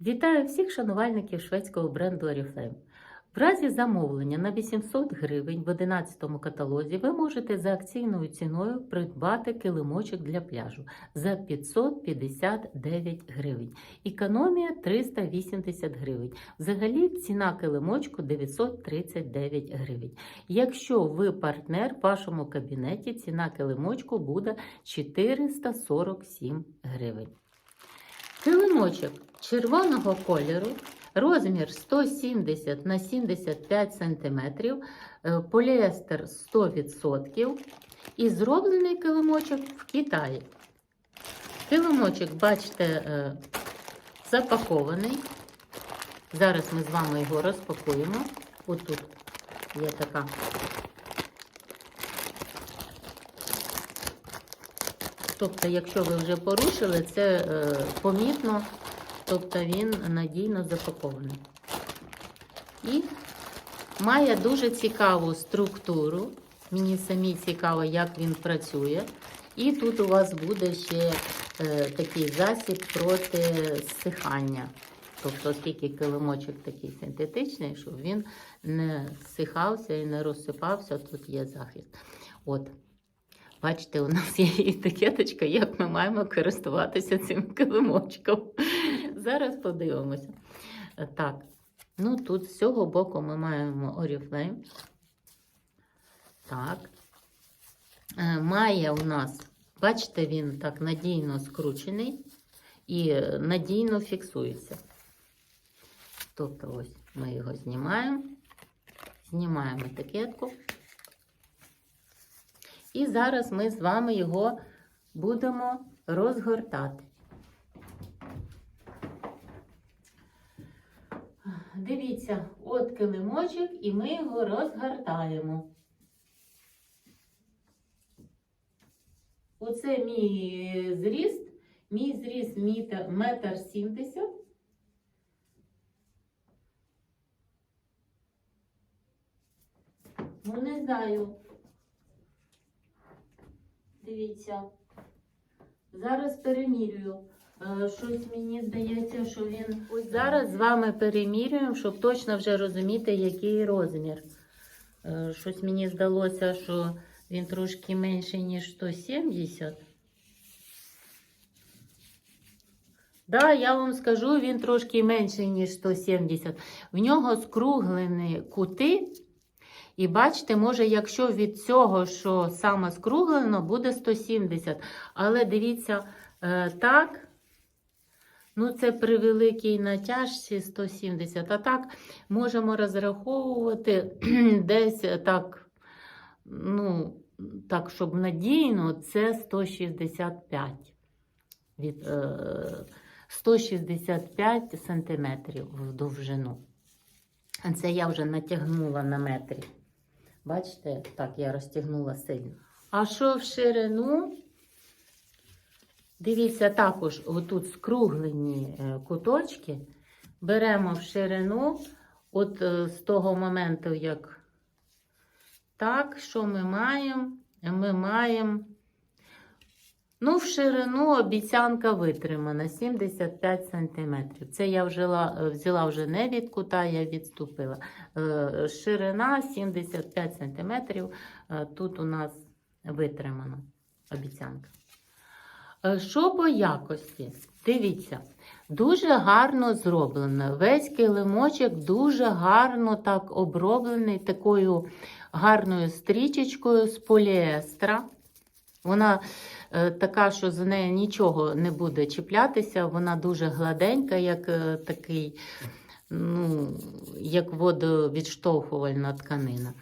Вітаю всіх шанувальників шведського бренду Oriflame. В разі замовлення на 800 гривень в 11 каталозі ви можете за акційною ціною придбати килимочок для пляжу за 559 гривень. Економія 380 гривень. Взагалі ціна килимочку 939 гривень. Якщо ви партнер в вашому кабінеті, ціна килимочку буде 447 гривень. Килимочок червоного кольору, розмір 170 на 75 см, е, поліестер 100% і зроблений килимочок в Китаї. Килимочок, бачите, е, запакований. Зараз ми з вами його розпакуємо. Ось тут є така Тобто, якщо ви вже порушили, це е, помітно, тобто він надійно запакований. І має дуже цікаву структуру. Мені самі цікаво, як він працює. І тут у вас буде ще е, такий засіб проти зсихання. Тобто, оскільки килимочок такий синтетичний, щоб він не зсихався і не розсипався, тут є захист. От. Бачите, у нас є етикеточка, як ми маємо користуватися цим килимочком. Зараз подивимося. Так, ну тут з цього боку ми маємо Oriflame. Так. Е, Має у нас, бачите, він так надійно скручений і надійно фіксується. Тобто, ось ми його знімаємо, знімаємо етикетку. І зараз ми з вами його будемо розгортати. Дивіться, от килимочок, і ми його розгортаємо. Оце мій зріст. Мій зріст метр сімдесят. Ну, не знаю. Дивіться. Зараз перемірюю. Е, Щось мені здається, що він. Ось зараз з вами перемірюємо, щоб точно вже розуміти, який розмір. Е, Щось мені здалося, що він трошки менший, ніж 170. Да, я вам скажу, він трошки менший, ніж 170. В нього скруглені кути. І бачите, може, якщо від цього, що саме скруглено, буде 170. Але дивіться, е, так, ну це при великій натяжці 170. А так можемо розраховувати десь так, ну, так, щоб надійно, це 165 від е, 165 сантиметрів в довжину. Це я вже натягнула на метрі. Бачите, так, я розтягнула сильно. А що в ширину? Дивіться, також отут скруглені е, куточки. Беремо в ширину, от е, з того моменту, як так, що ми маємо? Ми маємо, ну, в ширину обіцянка витримана 75 см. Це я взяла, взяла вже не від кута, я відступила. Е, Ширина 75 см. Тут у нас витримана обіцянка. Е, Що по якості? Дивіться, дуже гарно зроблено. Весь килимочок дуже гарно так оброблений такою гарною стрічечкою з поліестра. Вона е, така, що за нею нічого не буде чіплятися. Вона дуже гладенька, як е, такий, ну, як водовідштовхувальна тканина.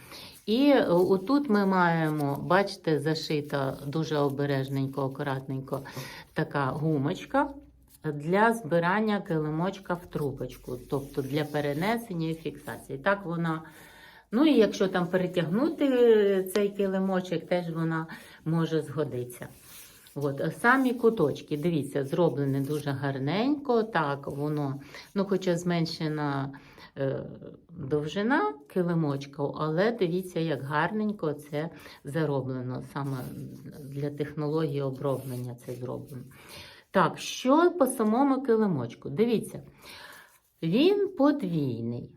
І е, отут ми маємо, бачите, зашита дуже обережненько, акуратненько така гумочка для збирання килимочка в трубочку, тобто для перенесення і фіксації. Так вона. Ну і якщо там перетягнути цей килимочок, теж вона може згодитися. От, самі куточки, дивіться, зроблені дуже гарненько. Так, воно, ну, хоча зменшена е, довжина килимочка, але дивіться, як гарненько це зароблено. Саме для технології оброблення це зроблено. Так, що по самому килимочку? Дивіться, він подвійний,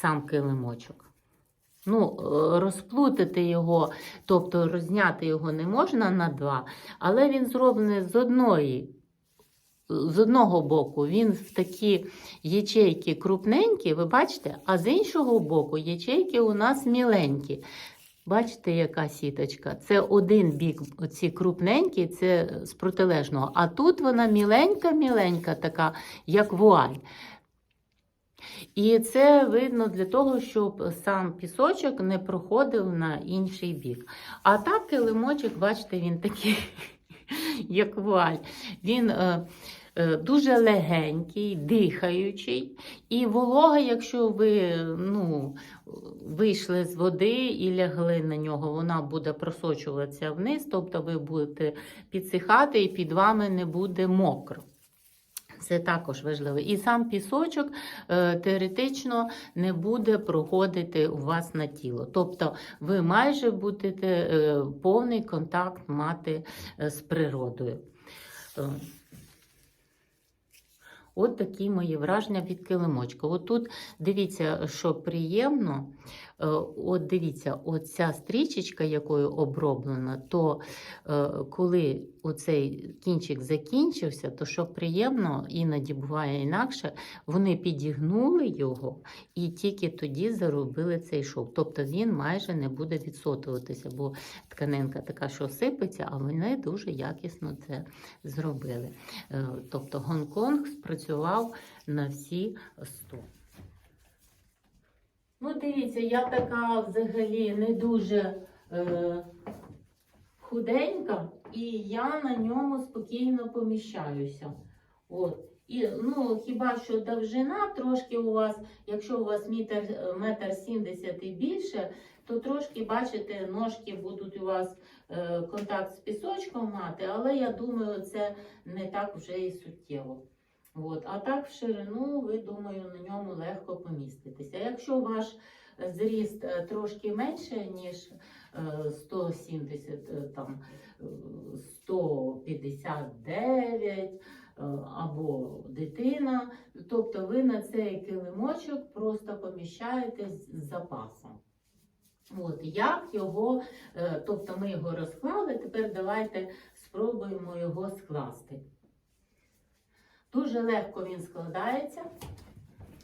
сам килимочок. Ну, е, розплутати його, тобто розняти його не можна на два, але він зроблений з одної. З одного боку він в такі ячейки крупненькі, ви бачите, а з іншого боку ячейки у нас міленькі. Бачите, яка сіточка? Це один бік, оці крупненькі, це з протилежного. А тут вона міленька-міленька, така, як вуаль. І це видно для того, щоб сам пісочок не проходив на інший бік. А так килимочок, бачите, він такий, як вуаль. Він е, е, дуже легенький, дихаючий. І волога, якщо ви ну, вийшли з води і лягли на нього, вона буде просочуватися вниз, тобто ви будете підсихати і під вами не буде мокро. Це також важливо. І сам пісочок е, теоретично не буде проходити у вас на тіло. Тобто ви майже будете е, повний контакт мати е, з природою. От такі мої враження від килимочка. От тут дивіться, що приємно. Е, От дивіться, оця стрічечка, якою оброблена, то е, коли оцей кінчик закінчився, то що приємно, іноді буває інакше, вони підігнули його і тільки тоді заробили цей шов. Тобто він майже не буде відсотуватися, бо тканинка така, що сипеться, а вони дуже якісно це зробили. Е, Тобто Гонконг спрацював на всі 100. Ну, дивіться, я така взагалі не дуже е, худенька, і я на ньому спокійно поміщаюся. От. І, ну, хіба що довжина трошки у вас, якщо у вас метр, метр сімдесят і більше, то трошки, бачите, ножки будуть у вас е, контакт з пісочком мати, але я думаю, це не так вже і суттєво. От. А так в ширину, ви думаю, на ньому легко поміститеся. Якщо ваш зріст е, трошки менше, ніж е, 170, е, там, е, 159 е, або дитина, тобто ви на цей килимочок просто поміщаєтесь з запасом. От, як його, тобто ми його розклали, тепер давайте спробуємо його скласти. Дуже легко він складається.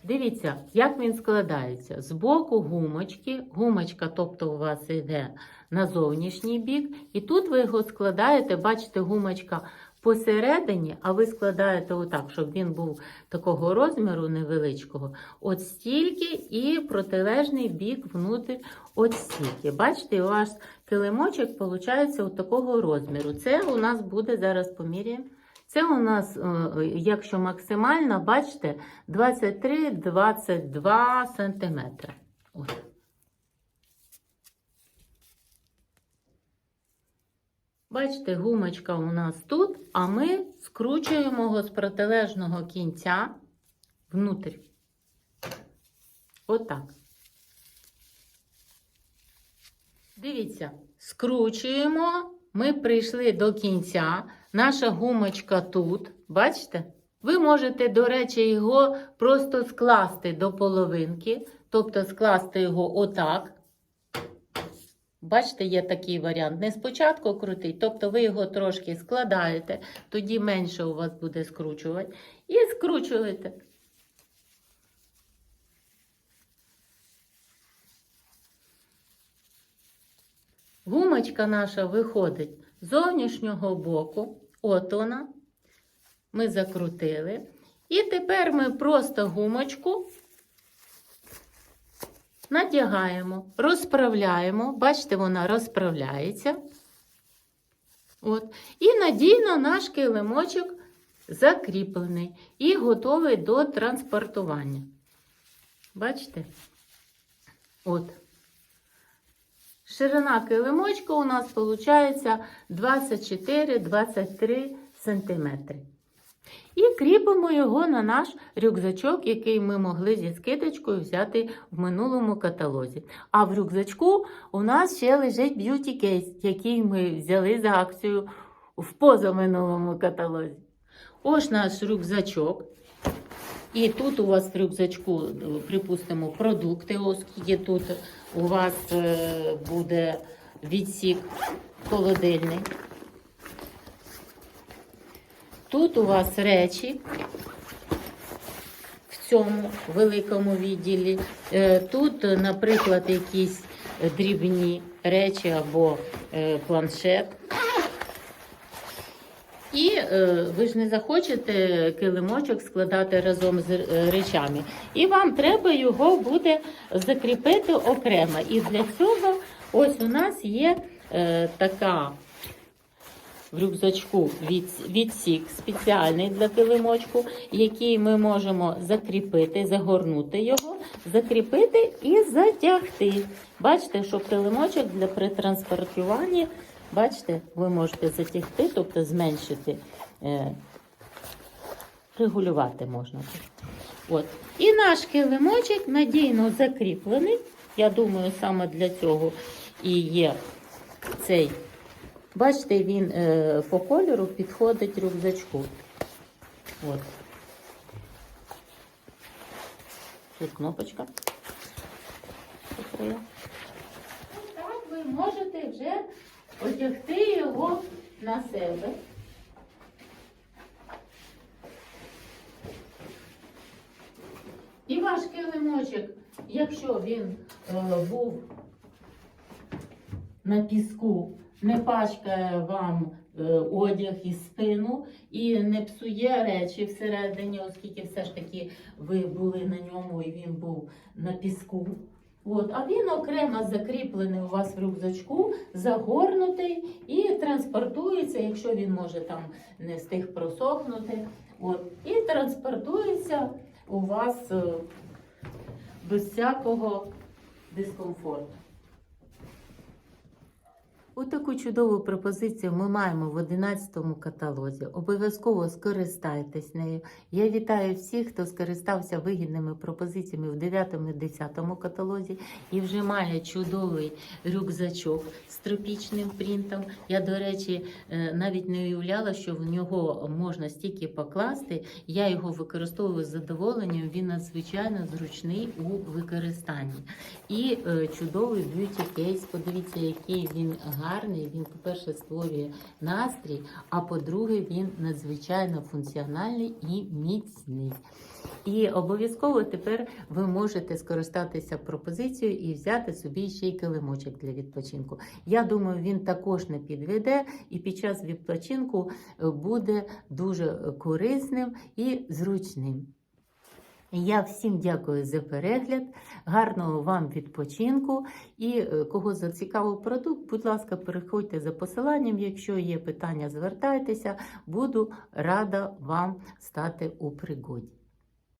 Дивіться, як він складається. З боку гумочки, гумочка, тобто у вас йде на зовнішній бік, і тут ви його складаєте, бачите, гумочка посередині, а ви складаєте отак, щоб він був такого розміру невеличкого, от стільки, і протилежний бік внутрі от стільки. Бачите, у вас килимочок виходить от такого розміру. Це у нас буде, зараз поміряємо. Це у нас, е, якщо максимально, бачите, 23-22 см. Бачите, гумочка у нас тут, а ми скручуємо його з протилежного кінця внутрь. Отак. Дивіться, скручуємо. Ми прийшли до кінця. Наша гумочка тут. Бачите? Ви можете, до речі, його просто скласти до половинки, тобто скласти його отак. Бачите, є такий варіант. Не спочатку крутить, тобто ви його трошки складаєте, тоді менше у вас буде скручувати. І скручуєте. Гумочка наша виходить з зовнішнього боку. От вона. Ми закрутили. І тепер ми просто гумочку надягаємо, розправляємо. Бачите, вона розправляється. От. І надійно наш килимочок закріплений і готовий до транспортування. Бачите? От. Ширина килимочка у нас виходить 24-23 см. І кріпимо його на наш рюкзачок, який ми могли зі скидочкою взяти в минулому каталозі. А в рюкзачку у нас ще лежить б'юті кейс, який ми взяли за акцію в позаминулому каталозі. Ось наш рюкзачок. І тут у вас в рюкзачку, припустимо, продукти, оскільки тут у вас е, буде відсік холодильний. Тут у вас речі в цьому великому відділі. Е, Тут, наприклад, якісь дрібні речі або е, планшет. І е, ви ж не захочете килимочок складати разом з е, речами. І вам треба його буде закріпити окремо. І для цього ось у нас є е, така в рюкзачку від, відсік спеціальний для килимочку, який ми можемо закріпити, загорнути його, закріпити і затягти. Бачите, що килимочок для при транспортуванні, бачите, ви можете затягти, тобто зменшити, е, регулювати можна. От. І наш килимочок надійно закріплений. Я думаю, саме для цього і є цей. Бачите, він е, по кольору підходить рюкзачку. От. Тут кнопочка. Ну, Так ви можете вже одягти його на себе. І ваш килимочок, якщо він е, був на піску, не пачкає вам е, одяг і спину і не псує речі всередині, оскільки все ж таки ви були на ньому і він був на піску. От, а він окремо закріплений у вас в рюкзачку, загорнутий і транспортується, якщо він може там не встиг просохнути. От, і транспортується у вас е, без всякого дискомфорту. У таку чудову пропозицію ми маємо в 11 каталозі. Обов'язково скористайтесь нею. Я вітаю всіх, хто скористався вигідними пропозиціями в 9 і 10 каталозі і вже має чудовий рюкзачок з тропічним принтом. Я, до речі, е, навіть не уявляла, що в нього можна стільки покласти. Я його використовую з задоволенням. Він надзвичайно зручний у використанні. І е, чудовий б'юті кейс. Подивіться, який він гарний. Він, по-перше, створює настрій, а по-друге, він надзвичайно функціональний і міцний. І обов'язково тепер ви можете скористатися пропозицією і взяти собі ще й килимочок для відпочинку. Я думаю, він також не підведе і під час відпочинку буде дуже корисним і зручним. Я всім дякую за перегляд, гарного вам відпочинку. І е, кого зацікавив продукт, будь ласка, переходьте за посиланням. Якщо є питання, звертайтеся, буду рада вам стати у пригоді.